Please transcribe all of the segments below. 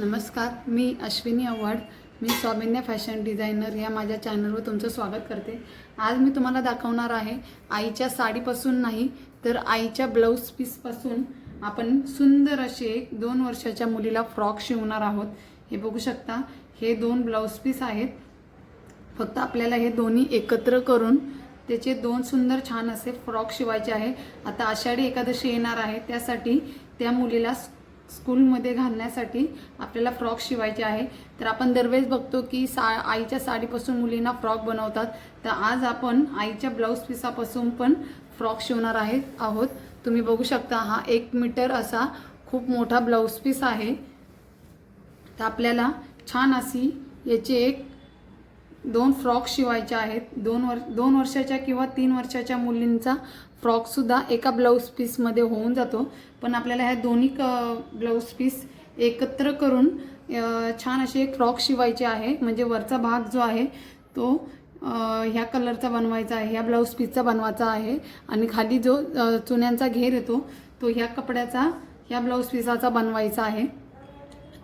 नमस्कार मी अश्विनी आव्हाड मी सौमिन्य फॅशन डिझायनर या माझ्या चॅनलवर तुमचं स्वागत करते. आज मी तुम्हाला दाखवणार आहे आईच्या साडीपासून नाही तर आईच्या ब्लाऊज पीसपासून आपण सुंदर असे एक दोन वर्षाच्या मुलीला फ्रॉक शिवणार आहोत. हे बघू शकता हे दोन ब्लाऊज पीस आहेत. फक्त आपल्याला हे दोन्ही एकत्र करून त्याचे दोन सुंदर छान असे फ्रॉक शिवायचे आहे. आता आषाढी एकादशी येणार आहे त्यासाठी त्या मुलीला स्कूलमध्ये घालण्यासाठी आपल्याला फ्रॉक शिवायचे आहे. तर आपण दरवेळेस बघतो की सा आईच्या साडीपासून मुलींना फ्रॉक बनवतात. तर आज आपण आईच्या ब्लाऊज पिसापासून पण फ्रॉक शिवणार आहे आहोत. तुम्ही बघू शकता हा एक मीटर असा खूप मोठा ब्लाऊज पीस आहे. तर आपल्याला छान अशी याची एक दोन फ्रॉक शिवायचे आहेत. दोन वर दोन वर्षाच्या किंवा तीन वर्षाच्या मुलींचा फ्रॉकसुद्धा एका ब्लाऊज पीसमध्ये होऊन जातो. पण आपल्याला ह्या दोन्ही क ब्लाऊज पीस एकत्र करून छान असे एक फ्रॉक शिवायचे आहे. म्हणजे वरचा भाग जो आहे तो ह्या कलरचा बनवायचा आहे ह्या ब्लाऊज पीसचा बनवायचा आहे. आणि खाली जो चुन्यांचा घेर येतो तो ह्या कपड्याचा ह्या ब्लाऊज पीसाचा बनवायचा आहे.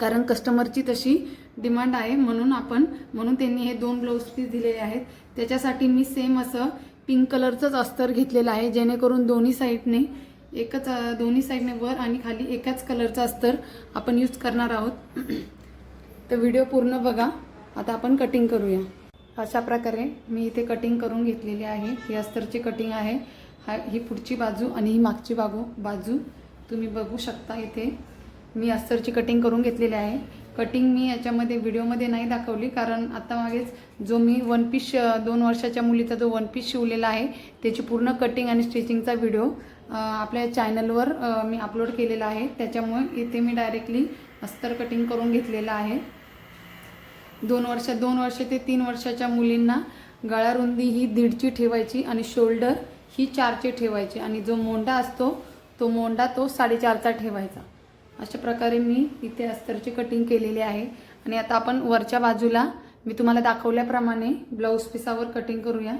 कारण कस्टमरची तशी डिमांड आहे. म्हणून आपण म्हणून त्यांनी हे दोन ब्लाऊज पीस दिलेले आहेत. त्याच्यासाठी मी सेम असं पिंक कलरचंच अस्तर घेतलेलं आहे जेणेकरून दोन्ही साईडने एकच दोन्ही साईडने वर आणि खाली एकाच कलरचं अस्तर आपण यूज करणार आहोत. तर व्हिडिओ पूर्ण बघा. आता आपण कटिंग करूया. अशा प्रकारे मी इथे कटिंग करून घेतलेली आहे. ही अस्तरची कटिंग आहे. हा ही पुढची बाजू आणि ही मागची बागू बाजू तुम्ही बघू शकता इथे. मी अस्तरची कटिंग करून घेतलेली आहे. कटिंग मी याच्यामध्ये व्हिडिओमध्ये नाही दाखवली कारण आता मागेच जो मी वन पीस दोन वर्षाच्या मुलीचा जो वन पीस शिवलेला आहे त्याची पूर्ण कटिंग आणि स्टिचिंगचा व्हिडिओ आपल्या चॅनलवर मी अपलोड केलेला आहे. त्याच्यामुळे इथे मी डायरेक्टली अस्तर कटिंग करून घेतलेलं आहे. दोन वर्ष दोन वर्ष ते तीन वर्षाच्या मुलींना गळारुंदी ही दीडची ठेवायची आणि शोल्डर ही चारची ठेवायची. आणि जो मोंडा असतो तो मोंडा तो साडेचारचा ठेवायचा. अशा प्रकारे मी इथे अस्तरची कटिंग केलेली आहे. आणि आता आपण वरच्या बाजूला मी तुम्हाला दाखवल्याप्रमाणे ब्लाऊज पिसावर कटिंग करूया.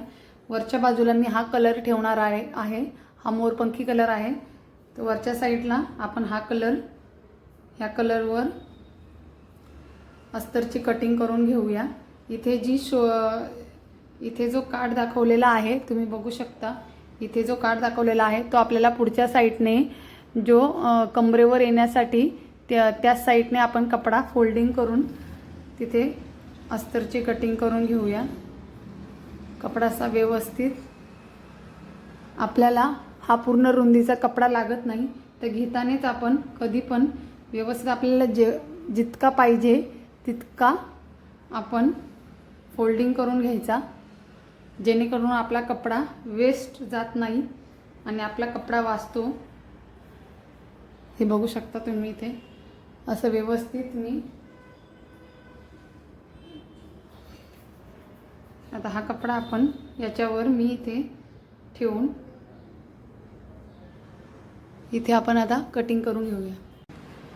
वरच्या बाजूला मी हा कलर ठेवणार आहे आहे. हा मोरपंखी कलर आहे. तर वरच्या साईडला आपण हा कलर ह्या कलरवर अस्तरची कटिंग करून घेऊया. इथे जी शो इथे जो कार्ड दाखवलेला आहे तुम्ही बघू शकता. इथे जो कार्ड दाखवलेला आहे तो आपल्याला पुढच्या साईडने जो कमरेवर येण्यासाठी त्या त्याच साईडने आपण कपडा फोल्डिंग करून तिथे अस्तरची कटिंग करून घेऊया. कपडा असा व्यवस्थित. आपल्याला हा पूर्ण रुंदीचा कपडा लागत नाही. तर घेतानेच आपण कधी पण व्यवस्थित आपल्याला जे जितका पाहिजे तितका आपण फोल्डिंग करून घ्यायचा. जेणेकरून आपला कपडा वेस्ट जात नाही आणि आपला कपडा वाचतो. हे बघू शकता तुम्ही इथे. असं व्यवस्थित मी आता हा कपडा आपण याच्यावर मी इथे ठेवून इथे आपण आता कटिंग करून घेऊया.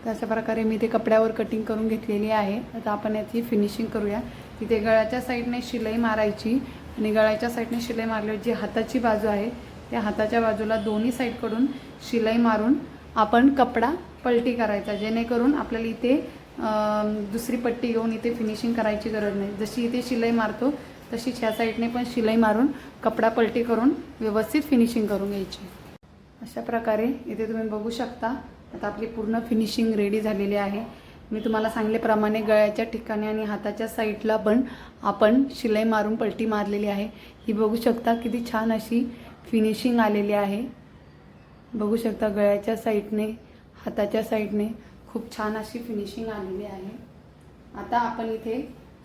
तर अशा प्रकारे मी ते कपड्यावर कटिंग करून घेतलेली आहे. आता आपण याची फिनिशिंग करूया. तिथे गळ्याच्या साईडने शिलाई मारायची आणि गळ्याच्या साईडने शिलाई मारल्यावर जी हाताची बाजू आहे त्या हाताच्या बाजूला दोन्ही साईडकडून शिलाई मारून आपण कपडा पलटी करायचा जेणेकरून आपल्याला इथे दुसरी पट्टी घेऊन इथे फिनिशिंग करायची गरज नाही. जशी इथे शिलाई मारतो तशीच ह्या साईडने पण शिलाई मारून कपडा पलटी करून व्यवस्थित फिनिशिंग करून घ्यायची. अशा प्रकारे इथे तुम्ही बघू शकता आता आपली पूर्ण फिनिशिंग रेडी झालेली आहे. मी तुम्हाला सांगल्याप्रमाणे गळ्याच्या ठिकाणी आणि हाताच्या साईडला पण आपण शिलाई मारून पलटी मारलेली आहे. ही बघू शकता किती छान अशी फिनिशिंग आलेली आहे. बघू शकता गळ्याच्या साईडने हाताच्या साईडने खूप छान अशी फिनिशिंग आलेली आहे. आता आपण इथे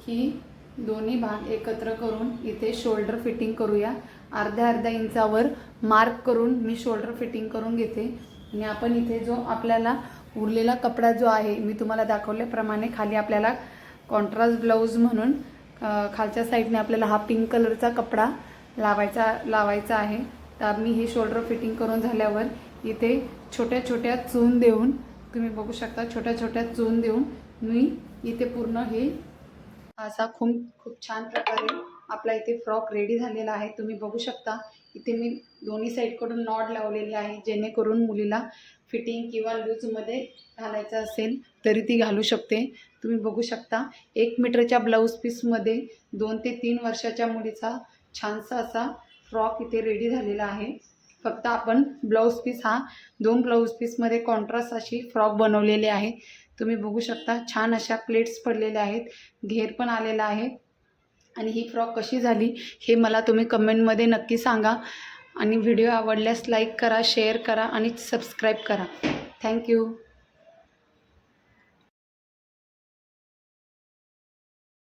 ही दोन्ही भाग एकत्र करून इथे शोल्डर फिटिंग करूया. अर्ध्या अर्ध्या इंचावर मार्क करून मी शोल्डर फिटिंग करून घेते. आणि आपण इथे जो आपल्याला उरलेला कपडा जो आहे मी तुम्हाला दाखवल्याप्रमाणे खाली आपल्याला कॉन्ट्रास्ट ब्लाऊज म्हणून खालच्या साईडने आपल्याला हा पिंक कलरचा कपडा लावायचा लावायचा आहे. तर मी हे शोल्डर फिटिंग करून झाल्यावर इथे छोट्या छोट्या चून देऊन तुम्ही बघू शकता छोट्या छोट्या चून देऊन मी इथे पूर्ण हे असा खूप खूप छान प्रकारे आपला इथे फ्रॉक रेडी झालेला आहे. तुम्ही बघू शकता इथे मी दोन्ही साईडकडून नॉड लावलेली आहे जेणेकरून मुलीला फिटिंग किंवा लूजमध्ये घालायचं असेल तरी ती घालू शकते. तुम्ही बघू शकता एक मीटरच्या ब्लाऊज पीसमध्ये दोन ते तीन वर्षाच्या मुलीचा छानसा असा फ्रॉक इथे रेडी झालेला आहे. फक्त आपण ब्लाऊज पीस हा दोन ब्लाऊज पीसमध्ये कॉन्ट्रास्ट अशी फ्रॉक बनवलेली आहे. तुम्ही बघू शकता छान अशा प्लेट्स पडलेल्या आहेत. घेर पण आलेला आहे. आणि ही फ्रॉक कशी झाली हे मला तुम्ही कमेंटमध्ये नक्की सांगा. आणि व्हिडिओ आवडल्यास लाईक करा शेअर करा आणि सबस्क्राईब करा. थँक्यू